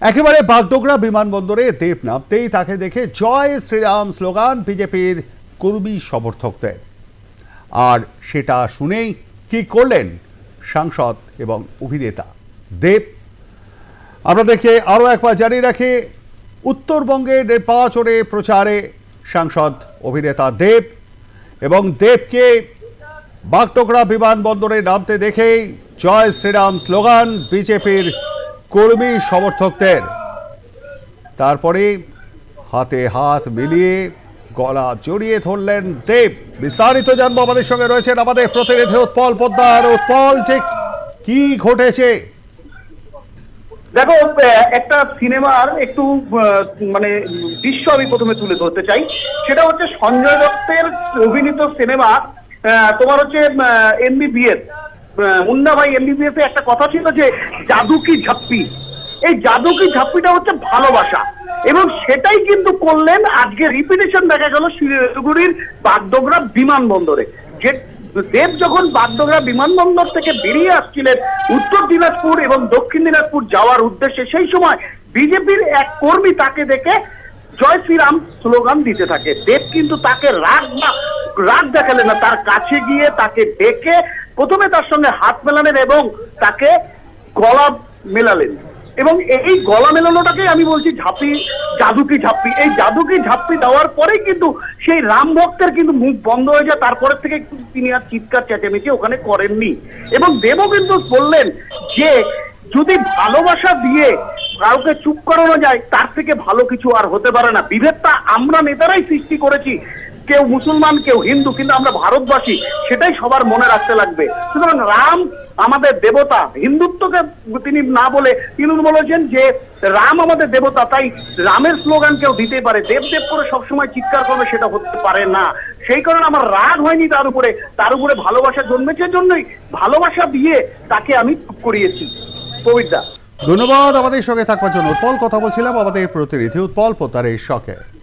একেবারে বাগডোগরা বিমানবন্দরে দেব নামতেই তাকে দেখে জয় শ্রীরাম স্লোগান বিজেপির কর্মী সমর্থকদের। আর সেটা শুনেই কি করলেন সাংসদ এবং অভিনেতা দেব? আপনাদেরকে আরও একবার জানিয়ে রাখি, উত্তরবঙ্গের নির্বাচনে প্রচারে সাংসদ অভিনেতা দেব এবং দেবকে বাগডোগরা বিমানবন্দরে নামতে দেখেই জয় শ্রীরাম স্লোগান বিজেপির কর্মী সমর্থকদের। তারপরে হাতে হাত মিলিয়ে গলা জড়িয়ে ধরলেন দেব। বিস্তারিত জানব আমাদের সঙ্গে রয়েছেন আমাদের প্রতিনিধি উৎপল পোদ্দার। উৎপল, ঠিক কি ঘটেছে? দেখো একটা সিনেমার একটু মানে দৃশ্য আমি প্রথমে তুলে ধরতে চাই। সেটা হচ্ছে সঞ্জয় দত্তের অভিনীত সিনেমা তোমার হচ্ছে এমবিবিএস। মুন্না ভাই এমবিবিএস একটা কথা ছিল যে জাদু কি ঝাপ্পি? এই জাদু কি ঝাপ্পিটা হচ্ছে ভালোবাসা। এবং সেটাই কিন্তু করলেন আজকে রিপিটেশন দেখা গেল শিলিগুড়ির বাগডোগরা বিমানবন্দরে। যে দেব যখন বাগডোগরা বিমানবন্দর থেকে বেরিয়ে আসছিলেন উত্তর দিনাজপুর এবং দক্ষিণ দিনাজপুর যাওয়ার উদ্দেশ্যে, সেই সময় বিজেপির এক কর্মী তাকে দেখে জয় শ্রীরাম স্লোগান দিতে থাকে। দেব কিন্তু তাকে রাগ না রাগ দেখালেন না। তার কাছে গিয়ে তাকে ডেকে প্রথমে তার সঙ্গে হাত মেলালেন এবং তাকে গলা মেলালেন। এবং এই গলা মেলানোটাকে আমি বলছি ঝাঁপি, জাদুকি ঝাপ্পি এই জাদুকি ঝাপ্পি দেওয়ার পরেই কিন্তু সেই রাম ভক্তের কিন্তু মুখ বন্ধ হয়ে যায়। তারপরে থেকে তিনি আর চিৎকার চেঁচামেচি ওখানে করেননি। এবং দেবও কিন্তু বললেন যে, যদি ভালোবাসা দিয়ে কাউকে চুপ করানো যায়, তার থেকে ভালো কিছু আর হতে পারে না। বিভেদটা আমরা নেতারাই সৃষ্টি করেছি। কেউ মুসলমান, কেউ হিন্দু, কিন্তু আমরা ভারতবাসী, সেটাই সবার মনে রাখতে লাগবে। সুতরাং রাম আমাদের দেবতা, হিন্দুত্বকে তিনি না বলে তিনি বলেছেন যে রাম আমাদের দেবতা, তাই রামের স্লোগান কেউ দিতে পারে। দেব দেব করে সবসময় চিৎকার করবে সেটা হতে পারে না। সেই কারণে আমার রাগ হয়নি তার উপরে। তার উপরে ভালোবাসা জন্মেছে জন্যই ভালোবাসা দিয়ে তাকে আমি চুপ করিয়েছি। পবিত্রা। ধন্যবাদ আমাদের সঙ্গে থাকবার জন্য। উৎপল কথা বলছিলাম আমাদের প্রতিনিধি উৎপল পোতারের শখে।